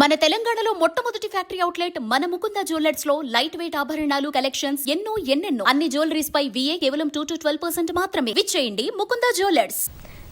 మన తెలంగాణలో మొట్టమొదటి ఫ్యాక్టరీ అవుట్లెట్ మన ముకుంద జ్యువెలర్స్లో లైట్ వెయిట్ ఆభరణాలు కలెక్షన్స్ ఎన్నో ఎన్నెన్నో. అన్ని జ్యువెలరీస్ పై విఏ కేవలం టూ టు ట్వెల్వ్ పర్సెంట్ మాత్రమే. విచ్చేయండి ముకుంద జ్యువెలర్స్.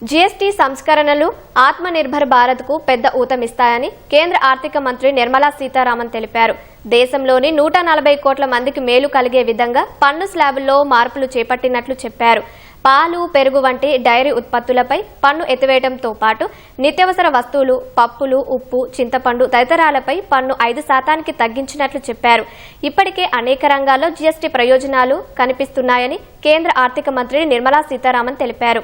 జీఎస్టీ సంస్కరణలు ఆత్మనిర్భర్ భారత్కు పెద్ద ఊతమిస్తాయని కేంద్ర ఆర్థిక మంత్రి నిర్మలా సీతారామన్ తెలిపారు. దేశంలోని నూట నలభై కోట్ల మందికి మేలు కలిగే విధంగా పన్ను స్లాబుల్లో మార్పులు చేపట్టినట్లు చెప్పారు. పాలు పెరుగు వంటి డైరీ ఉత్పత్తులపై పన్ను ఎత్తివేయడంతో పాటు నిత్యావసర వస్తువులు పప్పులు ఉప్పు చింతపండు తదితరాలపై పన్ను ఐదు శాతానికి తగ్గించినట్లు చెప్పారు. ఇప్పటికే అనేక రంగాల్లో జీఎస్టీ ప్రయోజనాలు కనిపిస్తున్నాయని కేంద్ర ఆర్థిక మంత్రి నిర్మలా సీతారామన్ తెలిపారు.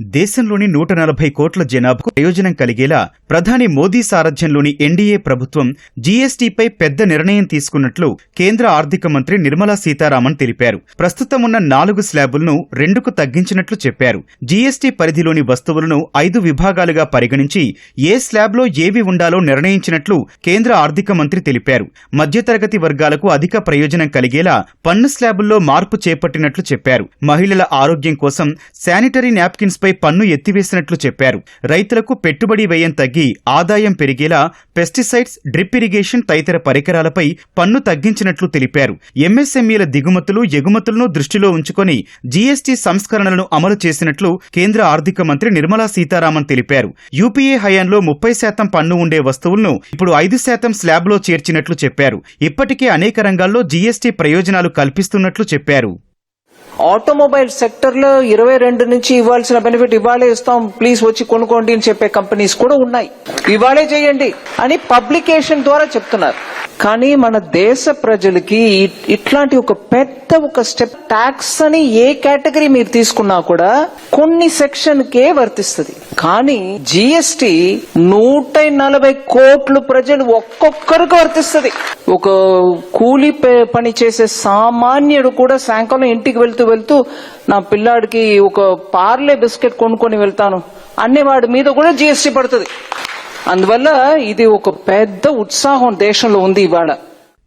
దేశంలోని నూట నలభై కోట్ల జనాభాకు ప్రయోజనం కలిగేలా ప్రధాని మోదీ సారథ్యంలోని ఎన్డీఏ ప్రభుత్వం జీఎస్టీపై పెద్ద నిర్ణయం తీసుకున్నట్లు కేంద్ర ఆర్థిక మంత్రి నిర్మలా సీతారామన్ తెలిపారు. ప్రస్తుతం ఉన్న నాలుగు స్లాబులను రెండుకు తగ్గించినట్లు చెప్పారు. జీఎస్టీ పరిధిలోని వస్తువులను ఐదు విభాగాలుగా పరిగణించి ఏ స్లాబ్లో ఏవి ఉండాలో నిర్ణయించినట్లు కేంద్ర ఆర్థిక మంత్రి తెలిపారు. మధ్యతరగతి వర్గాలకు అధిక ప్రయోజనం కలిగేలా పన్ను స్లాబుల్లో మార్పు చేపట్టినట్లు చెప్పారు. మహిళల ఆరోగ్యం కోసం శానిటరీ నాప్కిన్స్ పై పన్ను ఎత్తివేసినట్లు చెప్పారు. రైతులకు పెట్టుబడి వ్యయం తగ్గి ఆదాయం పెరిగేలా పెస్టిసైడ్స్ డ్రిప్ ఇరిగేషన్ తదితర పరికరాలపై పన్ను తగ్గించినట్లు తెలిపారు. ఎంఎస్ఎంఈల దిగుమతులు ఎగుమతులను దృష్టిలో ఉంచుకొని జీఎస్టీ సంస్కరణలను అమలు చేసినట్లు కేంద్ర ఆర్థిక మంత్రి నిర్మలా సీతారామన్ తెలిపారు. యూపీఏ హయాంలో ముప్పై శాతం పన్ను ఉండే వస్తువులను ఇప్పుడు ఐదు శాతం స్లాబ్లో చేర్చినట్లు చెప్పారు. ఇప్పటికే అనేక రంగాల్లో జీఎస్టీ ప్రయోజనాలు కల్పిస్తున్నట్లు చెప్పారు. ఆటోమొబైల్ సెక్టర్లో ఇరవై రెండు నుంచి ఇవ్వాల్సిన బెనిఫిట్ ఇవాళే ఇస్తాం. ప్లీజ్ వచ్చి కొనుక్కోండి అని చెప్పే కంపెనీస్ కూడా ఉన్నాయి. ఇవాళే చేయండి అని పబ్లికేషన్ ద్వారా చెప్తున్నారు. కానీ మన దేశ ప్రజలకి ఇట్లాంటి ఒక పెద్ద ఒక స్టెప్ ట్యాక్స్ అని ఏ కేటగిరీ మీరు తీసుకున్నా కూడా కొన్ని సెక్షన్ కే వర్తిస్తుంది. కానీ జిఎస్టి నూట నలభై కోట్లు ప్రజలు ఒక్కొక్కరికి వర్తిస్తుంది. ఒక కూలి పని చేసే సామాన్యుడు కూడా సాయంకాలం ఇంటికి వెళ్తూ వెళ్తూ నా పిల్లాడికి ఒక పార్లే బిస్కెట్ కొనుక్కొని వెళ్తాను. అనేవాడి మీద కూడా జిఎస్టి పడుతుంది. అందువల్ల ఇది ఒక పెద్ద ఉత్సాహం దేశంలో ఉంది ఇవాళ.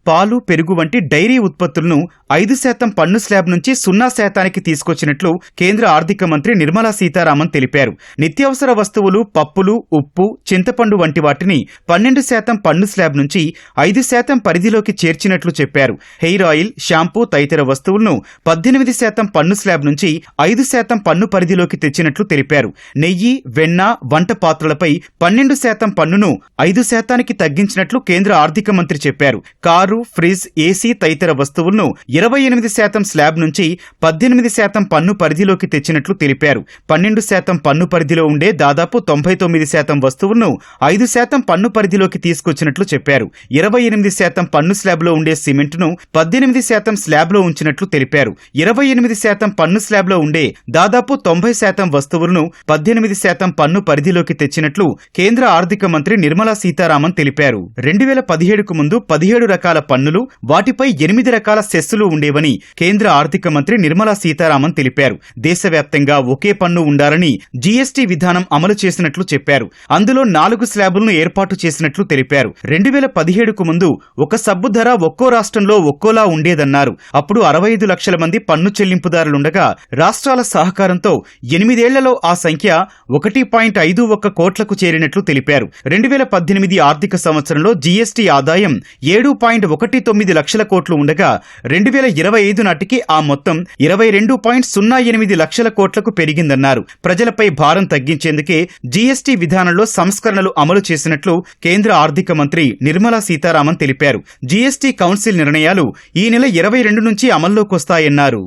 పాలు పెరుగు వంటి డైరీ ఉత్పత్తులను ఐదు శాతం పన్ను స్లాబ్ నుంచి సున్నా శాతానికి తీసుకొచ్చినట్లు కేంద్ర ఆర్థిక మంత్రి నిర్మలా సీతారామన్ తెలిపారు. నిత్యావసర వస్తువులు పప్పులు ఉప్పు చింతపండు వంటి వాటిని పన్నెండు శాతం పన్ను స్లాబ్ నుంచి ఐదు శాతం పరిధిలోకి చేర్చినట్లు చెప్పారు. హెయిర్ ఆయిల్ షాంపూ తదితర వస్తువులను పద్దెనిమిది శాతం పన్ను స్లాబ్ నుంచి ఐదు శాతం పన్ను పరిధిలోకి తెచ్చినట్లు తెలిపారు. నెయ్యి వెన్న వంట పాత్రలపై పన్నెండు శాతం పన్నును ఐదు శాతానికి తగ్గించినట్లు కేంద్ర ఆర్థిక మంత్రి చెప్పారు. కారు ఫ్రిజ్ ఏసీ తదితర వస్తువులను ఇరవై ఎనిమిది శాతం స్లాబ్ నుంచి పద్దెనిమిది శాతం పన్ను పరిధిలోకి తెచ్చినట్లు తెలిపారు. పన్నెండు శాతం పన్ను పరిధిలో ఉండే దాదాపు తొంభై తొమ్మిది శాతం వస్తువులను ఐదు శాతం పన్ను పరిధిలోకి తీసుకొచ్చినట్లు చెప్పారు. ఇరవై ఎనిమిది శాతం పన్ను స్లాబ్లో ఉండే సిమెంట్ను పద్దెనిమిది శాతం స్లాబ్లో ఉంచినట్లు తెలిపారు. ఇరవై ఎనిమిది శాతం పన్ను స్లాబ్లో ఉండే దాదాపు తొంభై శాతం వస్తువులను పద్దెనిమిది శాతం పన్ను పరిధిలోకి తెచ్చినట్లు కేంద్ర ఆర్థిక మంత్రి నిర్మలా సీతారామన్ తెలిపారు. రెండు వేల పదిహేడుకు ముందు పదిహేడు రకాల పన్నులు వాటిపై ఎనిమిది రకాల సెస్సులు ఉండేవని కేంద్ర ఆర్థిక మంత్రి నిర్మలా సీతారామన్ తెలిపారు. దేశవ్యాప్తంగా ఒకే పన్ను ఉండాలని జీఎస్టీ విధానం అమలు చేసినట్లు చెప్పారు. అందులో నాలుగు స్లాబులను ఏర్పాటు చేసినట్లు తెలిపారు. రెండు వేల పదిహేడుకు ముందు ఒక సబ్బు ధర ఒక్కో రాష్ట్రంలో ఒక్కోలా ఉండేదన్నారు. అప్పుడు అరవై ఐదు లక్షల మంది పన్ను చెల్లింపుదారులుండగా రాష్ట్రాల సహకారంతో ఎనిమిదేళ్ళలో ఆ సంఖ్య ఒకటి పాయింట్ ఐదు ఒక్క కోట్లకు చేరినట్లు తెలిపారు. రెండు వేల పద్దెనిమిది ఆర్థిక సంవత్సరంలో జీఎస్టీ ఆదాయం ఏడు పాయింట్ ఒకటి తొమ్మిది లక్షల కోట్లు ఉండగా రెండు వేల ఇరవై ఐదు నాటికి ఆ మొత్తం ఇరవై రెండు పాయింట్ సున్నా ఎనిమిది లక్షల కోట్లకు పెరిగిందన్నారు. ప్రజలపై భారం తగ్గించేందుకే జీఎస్టీ విధానంలో సంస్కరణలు అమలు చేసినట్లు కేంద్ర ఆర్థిక మంత్రి నిర్మలా సీతారామన్ తెలిపారు. జీఎస్టీ కౌన్సిల్ నిర్ణయాలు ఈ నెల ఇరవై రెండు నుంచి అమల్లోకి వస్తాయన్నారు